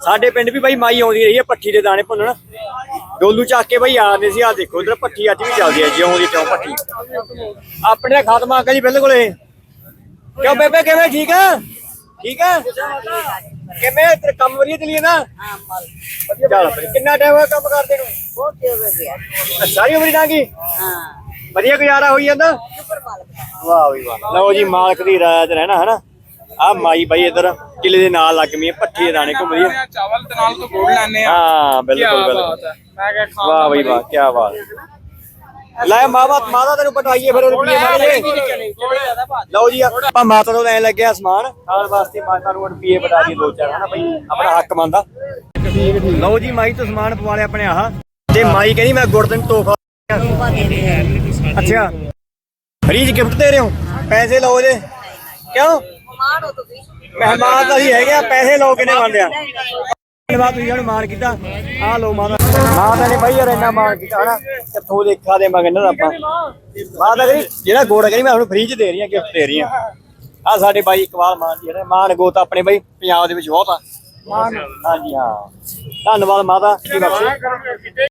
ਸਾਡੇ ਪਿੰਡ ਵੀ ਬਾਈ ਮਾਈ ਆਉਂਦੀ ਰਹੀ ਹੈ ਪੱਠੀ ਦੇ ਦਾਣੇ ਭੁੰਨਣ। ਡੋਲੂ ਚੱਕ ਕੇ ਬਾਈ ਆਉਂਦੇ ਸੀ ਆ ਦੇਖੋ ਇਧਰ ਪੱਠੀ ਅੱਜ ਵੀ ਚੱਲਦੀ ਹੈ ਜਿਉਂ ਦੀ ਤਿਉਂ ਪੱਠੀ? ਆਪਣੇ ਦਾ ਖਾਤਮਾ ਅੰਕਲ ਜੀ ਬਿਲਕੁਲ ਇਹ। ਕਿਉਂ ਬੇਬੇ ਕਿਵੇਂ ਠੀਕ ਆ? ਠੀਕ ਆ? ਕਿਵੇਂ ਤੇਰੇ ਕੰਮ ਵਧੀਆ ਚੱਲੀਏ ਨਾ? ਚੱਲ ਫਿਰ ਕਿੰਨਾ ਟਾਈਮ ਹੋਇਆ ਕੰਮ ਕਰਦੇ ਨੂੰ? ਬਹੁਤ ਦੇਰ ਹੋ ਗਿਆ। ਸਾਰੀ ਉਮਰ ਨਾ ਕੀ ਹਾਂ। ਵਧੀਆ ਗੁਜ਼ਾਰਾ ਹੋਈ ਜਾਂਦਾ? ਵਾਹ ਵੀ ਵਾਹ। ਲਓ ਜੀ ਮਾਲਕ ਦੀ ਰਾਜ ਰਹਿਣਾ ਹਨਾ? ਆ ਮਾਈ ਬਾਈ ਇਧਰ। ਕਿਲੇ ਦੇ ਨਾਲ ਲੱਗ ਮੀ ਪੱਠੀ ਦੇ ਦਾਣੇ ਘੁੰਮਦੀ ਆ ਚਾਵਲ ਦੇ ਨਾਲ ਤੋਂ ਗੁੜ ਲੈਣੇ ਆ। ਹਾਂ ਬਿਲਕੁਲ ਬਿਲਕੁਲ। ਹੈ। ਮੈਂ ਕਿਹਾ ਖਾ ਵਾਹ ਬਈ ਵਾਹ ਕੀ ਬਾਤ। ਲੈ ਮਾਵਾ ਮਾਤਾ ਤੈਨੂੰ ਪਟਾਈਏ ਫਿਰ ਰੁਪਈਏ ਮਾਰੇ ਲਓ ਜੀ ਆਪਾਂ ਮਾਤਾ ਤੋਂ ਲੈਣ ਲੱਗਿਆ ਸਮਾਨ। ਖਾਣ ਵਾਸਤੇ ਮਾਤਾ ਨੂੰ ਰੁਪਈਏ ਪਟਾ ਦੀ ਦੋ ਚਾਰ ਹਨਾ ਬਈ? ਆਪਣਾ ਹੱਕ ਮੰਨਦਾ ਲਓ ਜੀ ਮਾਈ ਤੋਂ ਸਮਾਨ ਪਵਾ ਲਿਆ ਆਪਣੇ ਆਹ। ਤੇ ਮਾਈ ਕਹਿੰਦੀ ਮੈਂ ਗੁੜ ਤੈਨੂੰ ਤੋਹਫਾ ਅੱਛਾ। ਫ੍ਰੀ ਗਿਫਟ ਦੇ ਰਹੇ ਹੋ? ਪੈਸੇ ਲਓ ਇਹਦੇ ਕਿਉਂ? ਹੋ ਤੁਸੀਂ। ਮਹਿਮਾਨ ਤਾਂ ਹੀ ਹੈਗੇ ਆ ਪੈਸੇ ਲਓ ਕਿਨੇ ਮੰਨਦੇ ਆ। ਧੰਨਵਾਦ ਤੁਸੀਂ ਸਾਨੂੰ ਮਾਣ ਕੀਤਾ। ਆ ਲਓ ਮਾਤਾ। ਮਾਤਾ ਨੇ ਬਾਈ ਯਾਰ ਇੰਨਾ ਮਾਣ ਕੀਤਾ ਹਨਾ? ਕਿੱਥੋਂ ਦੇਖਾ ਦੇ ਮਗਨ ਆਪਾਂ। ਮਾਤਾ ਕਹਿੰਦੀ ਜਿਹੜਾ ਗੋੜ ਕਹਿੰਦੀ ਮੈਂ ਤੁਹਾਨੂੰ ਫ੍ਰੀ ਚ ਦੇ ਰਹੀ ਆ ਗਿਫਟ ਦੇ ਰਹੀ ਆ ਆ ਸਾਡੇ ਬਾਈ ਇਕਬਾਲ ਮਾਨ ਜੀ ਜਿਹੜੇ ਮਾਨ ਗੋਤ ਆਪਣੇ ਬਾਈ ਪੰਜਾਬ ਦੇ ਵਿੱਚ ਬਹੁਤ ਆ। ਹਾਂਜੀ ਹਾਂ। ਧੰਨਵਾਦ ਮਾਤਾ ਜੀ ਬਖਸ਼ੇ